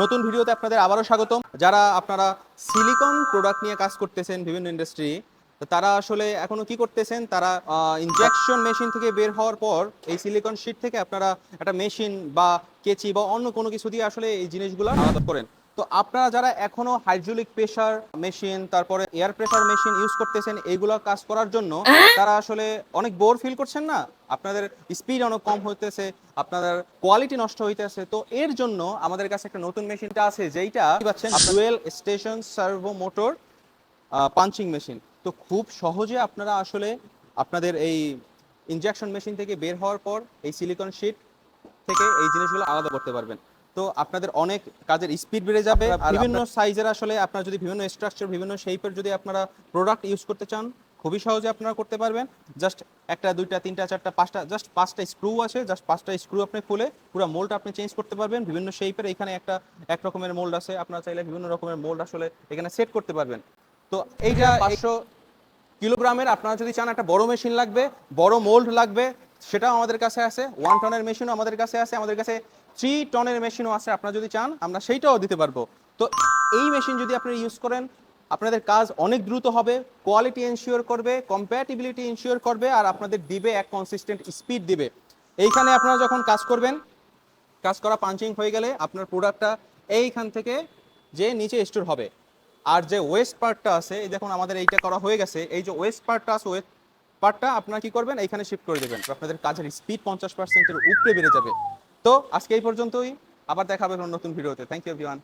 নতুন ভিডিওতে আপনাদের আবারও স্বাগতম। যারা আপনারা সিলিকন প্রোডাক্ট নিয়ে কাজ করতেছেন বিভিন্ন ইন্ডাস্ট্রি তারা আসলে এখনও কি করতেছেন? তারা ইনজেকশন মেশিন থেকে বের হওয়ার পর এই সিলিকন শিট থেকে আপনারা একটা মেশিন বা কেচি বা অন্য কোনো কিছু দিয়ে আসলে এই জিনিসগুলো আলাদা করেন। তো আপনারা যারা এখনও হাইড্রোলিক প্রেসার মেশিন তারপরে এয়ার প্রেসার মেশিন ইউজ করতেছেন এইগুলো কাজ করার জন্য তারা আসলে অনেক বোর ফিল করছেন না? আপনাদের স্পিড অনেক কম হইতেছে আপনাদের কোয়ালিটি নষ্ট হইতেছে। তো এর জন্য আমাদের কাছে একটা নতুন মেশিনটা আছে যেইটা পাচ্ছেন? Dual station servo motor punching machine তো খুব সহজে আপনারা আসলে আপনাদের এই ইনজেকশন মেশিন থেকে বের হওয়ার পর এই সিলিকন শিট থেকে এই জিনিসগুলো আলাদা করতে পারবেন। তো আপনাদের অনেক কাজের স্পিড বেড়ে যাবে। আর বিভিন্ন সাইজের আসলে আপনারা যদি বিভিন্ন স্ট্রাকচার বিভিন্ন শেপের যদি আপনারা প্রোডাক্ট ইউজ করতে চান খুবই সহজে আপনারা করতে পারবেন। জাস্ট একটা দুইটা তিনটা চারটা পাঁচটা জাস্ট পাঁচটা স্ক্রু আছে জাস্ট পাঁচটা স্ক্রু আপনি খুলে পুরো মোল্ড আপনি চেঞ্জ করতে পারবেন। বিভিন্ন শেপের এখানে একটা এক রকমের মোল্ড আছে আপনারা চাইলে বিভিন্ন রকমের মোল্ড আসলে এখানে সেট করতে পারবেন। তো এইটা পাঁচশো কিলোগ্রামের আপনারা যদি চান একটা বড় মেশিন লাগবে বড় মোল্ড লাগবে সেটাও আমাদের কাছে আছে। ওয়ান টনের মেশিনও আমাদের কাছে আছে আমাদের কাছে থ্রি টনের মেশিনও আছে, আপনারা যদি চান, আমরা সেইটাও দিতে পারব। তো এই মেশিন যদি আপনারা ইউজ করেন, আপনাদের কাজ অনেক দ্রুত হবে কোয়ালিটি এনশিওর করবে কম্প্যাটিবিলিটি এনশিওর করবে, আর আপনাদের দিবে এক কনসিস্টেন্ট স্পিড দিবে। এইখানে আপনারা যখন কাজ করবেন, কাজ করা পাঞ্চিং হয়ে গেলে আপনার প্রোডাক্টটা এইখান থেকে যে নিচে স্টোর হবে। আর যে ওয়েস্ট পার্টটা আছে, এই দেখুন আমাদের এইটা করা হয়ে গেছে। এই যে ওয়েস্ট পার্টটা আছে ওয়েস্ট পার্টটা আপনারা কি করবেন, এইখানে শিফট করে দেবেন। আপনাদের কাজের স্পিড পঞ্চাশ পার্সেন্টের উপরে বেড়ে যাবে। তো আজকে এই পর্যন্তই আবার দেখা হবে নতুন ভিডিওতে। Thank you everyone